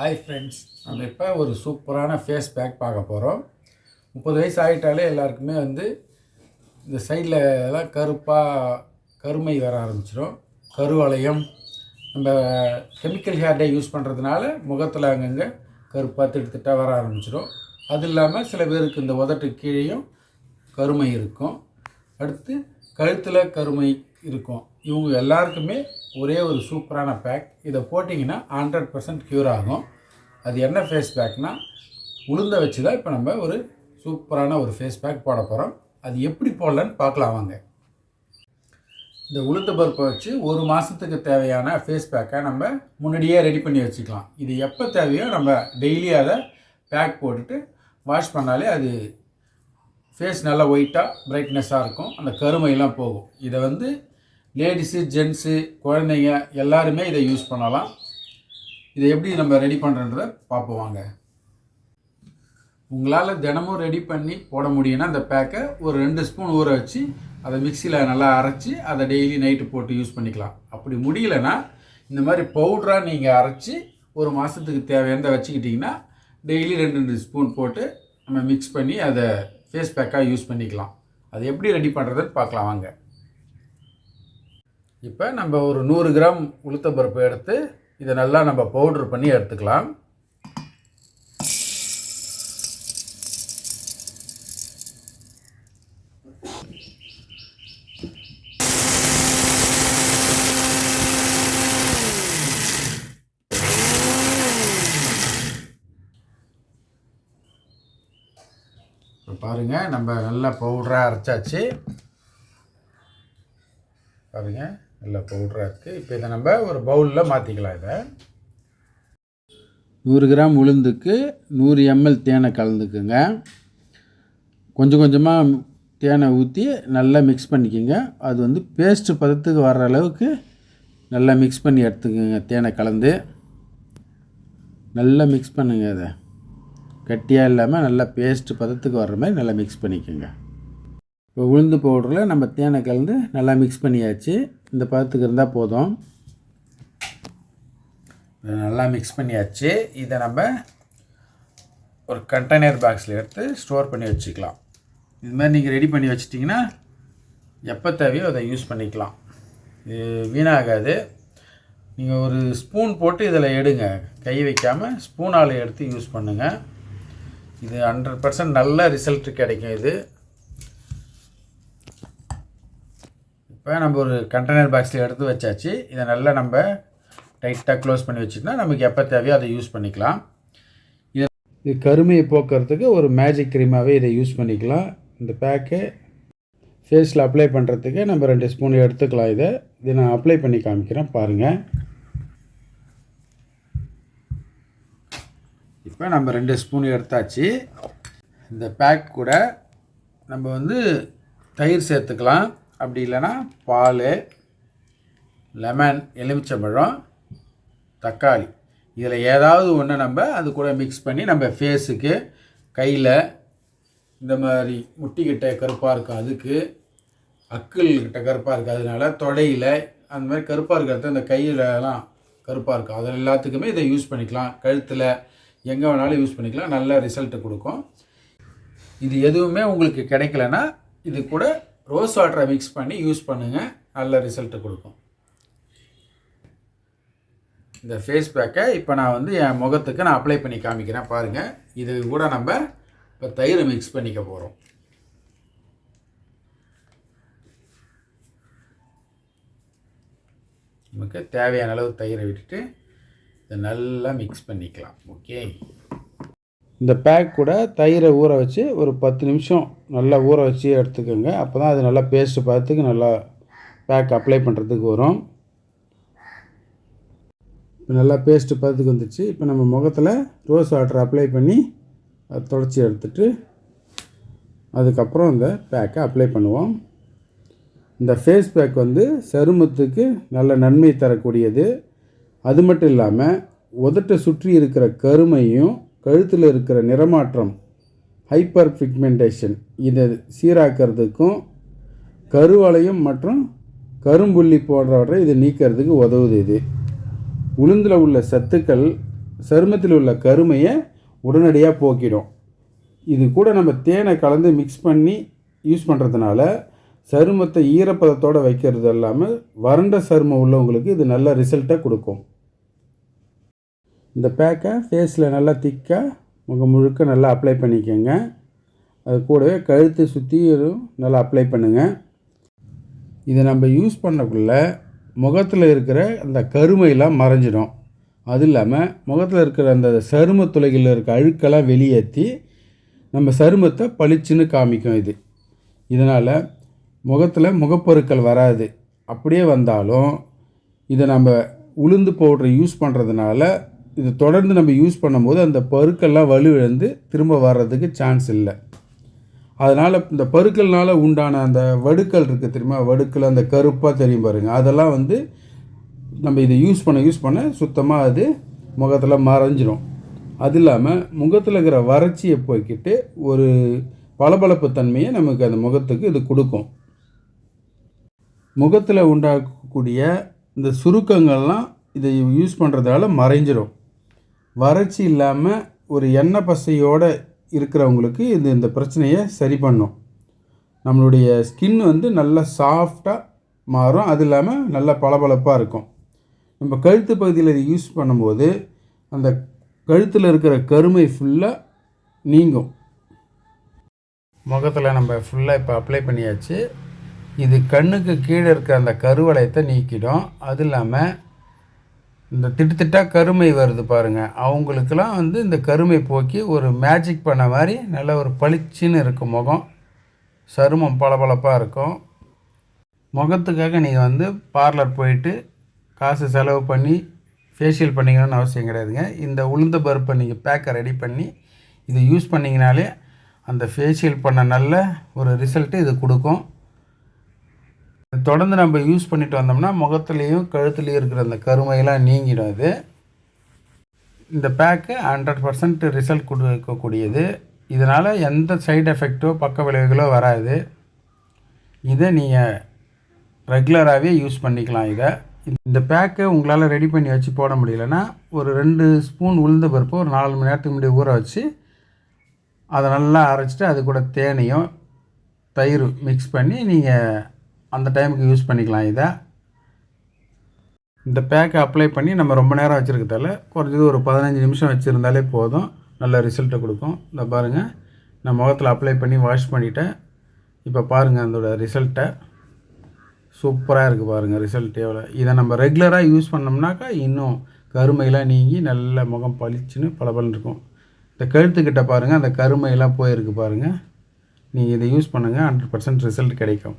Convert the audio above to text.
Hi friends நம்ம இப்போ ஒரு சூப்பரான ஃபேஸ் பேக் பார்க்க போகிறோம் முப்பது வயசு ஆகிட்டாலே எல்லாருக்குமே வந்து இந்த சைடில் எல்லாம் கருப்பாக கருமை வர ஆரம்பிச்சிடும் கருவளையம் நம்ம கெமிக்கல் ஹேர்டை யூஸ் பண்ணுறதுனால முகத்தில் அங்கங்கே கருப்பாக திட்டுத்திட்டாக வர ஆரம்பிச்சிடும் அது இல்லாமல் சில பேருக்கு இந்த உதட்டு கீழேயும் கருமை இருக்கும். அடுத்து கழுத்தில் கருமை இருக்கும். இவங்க எல்லாருக்குமே ஒரே ஒரு சூப்பரான பேக் இதை போட்டிங்கன்னா ஹண்ட்ரட் பர்சன்ட் க்யூர் ஆகும். அது என்ன ஃபேஸ் பேக்னால் உளுந்த வச்சு தான் இப்போ நம்ம ஒரு சூப்பரான ஒரு ஃபேஸ் பேக் போட போகிறோம் அது எப்படி போடலான்னு பார்க்கலாம் வாங்க. இந்த உளுந்த பருப்பை வச்சு ஒரு மாதத்துக்கு தேவையான ஃபேஸ் பேக்கை நம்ம முன்னாடியே ரெடி பண்ணி வச்சுக்கலாம். இது எப்போ தேவையோ நம்ம டெய்லி அதை பேக் போட்டுட்டு வாஷ் பண்ணாலே அது ஃபேஸ் நல்லா ஒயிட்டாக பிரைட்னஸாக இருக்கும். அந்த கருமையெல்லாம் போகும். இதை வந்து லேடிஸு ஜென்ஸு குழந்தைங்க எல்லாருமே இதை யூஸ் பண்ணலாம். இதை எப்படி நம்ம ரெடி பண்ணுறன்றத பார்ப்போம் வாங்க. உங்களால் தினமும் ரெடி பண்ணி போட முடியும்னா அந்த பேக்கை ஒரு ரெண்டு ஸ்பூன் ஊற வச்சு அதை மிக்சியில் நல்லா அரைச்சி அதை டெய்லி நைட்டு போட்டு யூஸ் பண்ணிக்கலாம். அப்படி முடியலன்னா இந்த மாதிரி பவுட்ராக நீங்கள் அரைச்சி ஒரு மாதத்துக்கு தேவையானதை வச்சுக்கிட்டிங்கன்னா டெய்லி ரெண்டு ரெண்டு ஸ்பூன் போட்டு நம்ம மிக்ஸ் பண்ணி அதை ஃபேஸ் பேக்காக யூஸ் பண்ணிக்கலாம். அது எப்படி ரெடி பண்ணுறதுன்னு பார்க்கலாம் வாங்க. இப்போ நம்ம ஒரு நூறு கிராம் உளுத்தப்பருப்பு எடுத்து இதை நல்லா நம்ம பவுட்ரு பண்ணி எடுத்துக்கலாம். பாருங்கள் நம்ம நல்லா பவுடராக அரைச்சாச்சு. பாருங்கள் நல்லா பவுடராக இருக்குது இப்போ இதை நம்ம ஒரு பவுலில் மாற்றிக்கலாம் இதை. நூறு கிராம் உளுந்துக்கு நூறு எம்எல் தேனை கலந்துக்குங்க. கொஞ்சம் கொஞ்சமாக தேனை ஊற்றி நல்லா மிக்ஸ் பண்ணிக்கோங்க. அது வந்து பேஸ்ட்டு பதத்துக்கு வர்ற அளவுக்கு நல்லா மிக்ஸ் பண்ணி எடுத்துக்கோங்க தேனை கலந்து. நல்லா மிக்ஸ் பண்ணுங்க அதை கட்டியாக இல்லாமல் நல்லா பேஸ்ட்டு பதத்துக்கு வர்ற மாதிரி நல்லா மிக்ஸ் பண்ணிக்கோங்க. இப்போ உளுந்து பவுடரில் நம்ம தேனை கலந்து நல்லா மிக்ஸ் பண்ணியாச்சு. இந்த பதத்துக்கு இருந்தால் போதும். நல்லா மிக்ஸ் பண்ணியாச்சு. இதை நம்ம ஒரு கண்டெய்னர் பாக்ஸில் எடுத்து ஸ்டோர் பண்ணி வச்சுக்கலாம். இது மாதிரி நீங்கள் ரெடி பண்ணி வச்சிட்டிங்கன்னா எப்போ தேவையோ அதை யூஸ் பண்ணிக்கலாம். இது வீணாகாது. நீங்கள் ஒரு ஸ்பூன் போட்டு இதில் எடுங்க. கை வைக்காமல் ஸ்பூனால் எடுத்து யூஸ் பண்ணுங்கள் இது ஹண்ட்ரட் பர்சன்ட் நல்ல ரிசல்ட் கிடைக்கும் இது. இப்போ நம்ம ஒரு கண்டெய்னர் பாக்ஸில் எடுத்து வச்சாச்சு. இதை நல்லா நம்ம டைட்டாக க்ளோஸ் பண்ணி வச்சுட்டோம்னா நமக்கு எப்போ தேவையோ அதை யூஸ் பண்ணிக்கலாம். இது இது கருமையை போக்குறதுக்கு ஒரு மேஜிக் க்ரீமாகவே இதை யூஸ் பண்ணிக்கலாம். இந்த பேக்கு ஃபேஸில் அப்ளை பண்ணுறதுக்கு நம்ம ரெண்டு ஸ்பூன் எடுத்துக்கலாம் இதை. இதை நான் அப்ளை பண்ணி காமிக்கிறேன் பாருங்கள் இப்போ நம்ம ரெண்டு ஸ்பூன் எடுத்தாச்சு. இந்த பேக் கூட நம்ம வந்து தயிர் சேர்த்துக்கலாம். அப்படி இல்லைன்னா பால் லெமன் எலுமிச்சம்பழம் தக்காளி. இதில் ஏதாவது ஒன்று நம்ம அது கூட மிக்ஸ் பண்ணி நம்ம ஃபேஸுக்கு கையில் இந்த மாதிரி முட்டிக்கிட்ட கருப்பாக இருக்கும் அதுக்கு அக்கிள் கிட்ட கருப்பாக இருக்குது அதனால தொடையில் அந்த மாதிரி கருப்பாக இருக்கிறது அந்த கையிலலாம் கருப்பாக இருக்கும் அதில் எல்லாத்துக்குமே இதை யூஸ் பண்ணிக்கலாம். கழுத்தில் எங்கே வேணாலும் யூஸ் பண்ணிக்கலாம். நல்ல ரிசல்ட்டு கொடுக்கும். இது எதுவுமே உங்களுக்கு கிடைக்கலன்னா இது கூட ரோஸ் வாட்டரை மிக்ஸ் பண்ணி யூஸ் பண்ணுங்கள் நல்ல ரிசல்ட்டு கொடுக்கும். இந்த ஃபேஸ் பேக்கை இப்போ நான் வந்து என் முகத்துக்கு நான் அப்ளை பண்ணி காமிக்கிறேன். பாருங்கள் இது கூட நம்ம இப்போ தயிரை மிக்ஸ் பண்ணிக்க போகிறோம் நமக்கு தேவையான அளவு தயிரை விட்டுட்டு இதை நல்லா மிக்ஸ் பண்ணிக்கலாம். ஓகே இந்த பேக் கூட தயிரை ஊற வச்சு ஒரு பத்து நிமிஷம் நல்லா ஊற வச்சு எடுத்துக்கோங்க. அப்போ தான் அது நல்லா பேஸ்ட்டு பார்த்துக்கு நல்லா பேக் அப்ளை பண்ணுறதுக்கு வரும். இப்போ நல்லா பேஸ்ட்டு பார்த்துக்கு வந்துச்சு. இப்போ நம்ம முகத்தில் ரோஸ் வாட்டர் அப்ளை பண்ணி அதை தொடச்சி எடுத்துட்டு அதுக்கப்புறம் இந்த பேக்கை அப்ளை பண்ணுவோம். இந்த ஃபேஸ் பேக் வந்து சருமத்துக்கு நல்ல நன்மை தரக்கூடியது. அது மட்டும் இல்லாமல் உதட்டை சுற்றி இருக்கிற கருமையும் கழுத்தில் இருக்கிற நிறமாற்றம் ஹைப்பர் பிக்மெண்டேஷன் இதை சீராக்கிறதுக்கும் கருவளையம் மற்றும் கரும்புள்ளி போன்றவற்றை இது நீக்கிறதுக்கு உதவுது இது. உளுந்தில் உள்ள சத்துக்கள் சருமத்தில் உள்ள கருமையை உடனடியாக போக்கிடும். இது கூட நம்ம தேனை கலந்து மிக்ஸ் பண்ணி யூஸ் பண்ணுறதுனால சருமத்தை ஈரப்பதத்தோடு வைக்கிறது இல்லாமல் வறண்ட சருமம் உள்ளவங்களுக்கு இது நல்ல ரிசல்ட்டை கொடுக்கும். இந்த பேக்கை ஃபேஸில் நல்லா திக்காக முகம் முழுக்க நல்லா அப்ளை பண்ணிக்கோங்க. அது கூடவே கழுத்தை சுற்றியும் நல்லா அப்ளை பண்ணுங்கள் இதை நம்ம யூஸ் பண்ணக்குள்ள முகத்தில் இருக்கிற அந்த கருமையெல்லாம் மறைஞ்சிடும். அது இல்லாமல் முகத்தில் இருக்கிற அந்த சரும துளைகளில் இருக்க அழுக்கெல்லாம் வெளியேற்றி நம்ம சருமத்தை பளிச்சுன்னு காமிக்கும் இது. இதனால் முகத்தில் முகப்பொருட்கள் வராது. அப்படியே வந்தாலும் இதை நம்ம உளுந்து பவுட்ரு யூஸ் பண்ணுறதுனால இது தொடர்ந்து நம்ம யூஸ் பண்ணும்போது அந்த பருக்கெல்லாம் வலுவிழந்து திரும்ப வர்றதுக்கு சான்ஸ் இல்லை. அதனால் இந்த பருக்கள்னால் உண்டான அந்த வடுக்கள் இருக்குது தெரியுமா? வடுக்கள் அந்த கருப்பாக தெரியும் பாருங்கள் அதெல்லாம் வந்து நம்ம இதை யூஸ் பண்ண யூஸ் பண்ண சுத்தமாக அது முகத்தில் மறைஞ்சிரும். அது இல்லாமல் முகத்தில் இருக்கிற வறட்சியை போய்க்கிட்டு ஒரு பளபளப்பு தன்மையை நமக்கு அந்த முகத்துக்கு இது கொடுக்கும். முகத்தில் உண்டாகக்கூடிய இந்த சுருக்கங்கள்லாம் இதை யூஸ் பண்ணுறதால மறைஞ்சிரும். வறட்சி இல்லாமல் ஒரு எண்ணெய் பசையோடு இருக்கிறவங்களுக்கு இது இந்த பிரச்சனையை சரி பண்ணும். நம்மளுடைய ஸ்கின் வந்து நல்லா சாஃப்டாக மாறும். அது இல்லாமல் நல்லா பளபளப்பாக இருக்கும். நம்ம கழுத்து பகுதியில் இது யூஸ் பண்ணும்போது அந்த கழுத்தில் இருக்கிற கருமை ஃபுல்லாக நீங்கும். முகத்தில் நம்ம ஃபுல்லாக இப்போ அப்ளை பண்ணியாச்சு. இது கண்ணுக்கு கீழே இருக்கிற அந்த கருவளையத்தை நீக்கிடும். அது இல்லாமல் இந்த திட்டு கருமை வருது பாருங்கள் அவங்களுக்கெல்லாம் வந்து இந்த கருமை போக்கி ஒரு மேஜிக் பண்ண மாதிரி நல்ல ஒரு பளிச்சுன்னு இருக்கும் முகம். சருமம் பளபளப்பாக இருக்கும். முகத்துக்காக நீங்கள் வந்து பார்லர் போயிட்டு காசு செலவு பண்ணி ஃபேஷியல் பண்ணிக்கணும்னு அவசியம் கிடையாதுங்க. இந்த உளுந்த பருப்பை நீங்கள் பேக்கை ரெடி பண்ணி இதை யூஸ் பண்ணிங்கனாலே அந்த ஃபேஷியல் பண்ண நல்ல ஒரு ரிசல்ட்டு இது கொடுக்கும். தொடர்ந்து நம்ம யூஸ் பண்ணிட்டு வந்தோம்னா முகத்துலேயும் கழுத்துலேயும் இருக்கிற அந்த கருமையெல்லாம் நீங்கிடும் இது இந்த பேக்கு ஹண்ட்ரட் பர்சன்ட் ரிசல்ட் கொடுக்கக்கூடியது. இதனால் எந்த சைடு எஃபெக்ட்டோ பக்க விளைவுகளோ வராது. இதை நீங்கள் ரெகுலராகவே யூஸ் பண்ணிக்கலாம் இதை. இந்த பேக்கை உங்களால் ரெடி பண்ணி வச்சு போட முடியலன்னா ஒரு ரெண்டு ஸ்பூன் உளுந்த பருப்பு ஒரு நாலு மணி நேரத்துக்கு முன்னாடி ஊற வச்சு அதை நல்லா அரைச்சிட்டு அது கூட தேனையும் தயிர் மிக்ஸ் பண்ணி நீங்கள் அந்த டைமுக்கு யூஸ் பண்ணிக்கலாம் இதை. இந்த பேக்கை அப்ளை பண்ணி நம்ம ரொம்ப நேரம் வச்சுருக்கதால குறைஞ்சது ஒரு பதினஞ்சு நிமிஷம் வச்சுருந்தாலே போதும். நல்ல ரிசல்ட்டை கொடுக்கும். இந்த பாருங்கள் நான் முகத்தில் அப்ளை பண்ணி வாஷ் பண்ணிவிட்டேன் இப்போ பாருங்கள் அதோட ரிசல்ட்டை சூப்பராக இருக்குது பாருங்கள் ரிசல்ட் எவ்வளோ இதை நம்ம ரெகுலராக யூஸ் பண்ணோம்னாக்கா இன்னும் கருமையெல்லாம் நீங்கி நல்ல முகம் பளிச்சுன்னு பளபளன்னு இருக்கும். இந்த கழுத்துக்கிட்ட பாருங்கள் அந்த கருமையெல்லாம் போயிருக்கு பாருங்கள் நீங்கள் இதை யூஸ் பண்ணுங்கள் ஹண்ட்ரட் பர்சன்ட் ரிசல்ட் கிடைக்கும்.